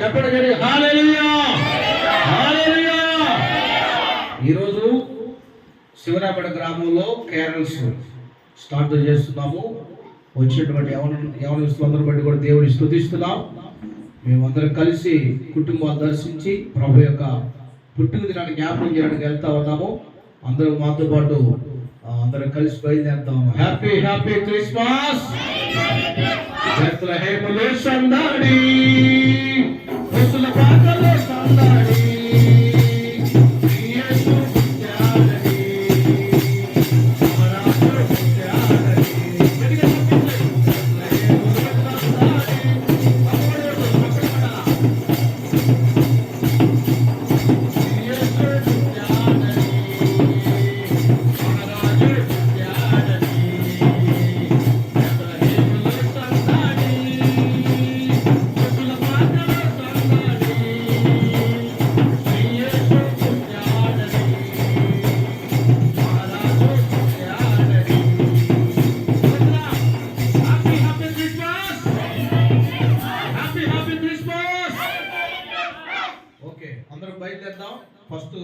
చెప్పడం జరిగింది ఈరోజు శివరాపేట గ్రామంలో కేరల్స్ స్టార్ట్ చేస్తున్నాము. వచ్చినటువంటి యవన యవనస్తులందరూ బట్టి కూడా దేవుని స్థుతిస్తున్నాం. మేమందరం కలిసి కుటుంబాలు దర్శించి ప్రభు యొక్క పుట్టిన దినాన్ని జ్ఞాపకం చేయడానికి వెళ్తా ఉన్నాము. అందరూ మాతో పాటు అందరం కలిసి బయలుదేరుతాము. హ్యాపీ హ్యాపీ క్రిస్మస్ సందడి Hare ఓకే అందరం బయలుదేద్దాం ఫస్ట్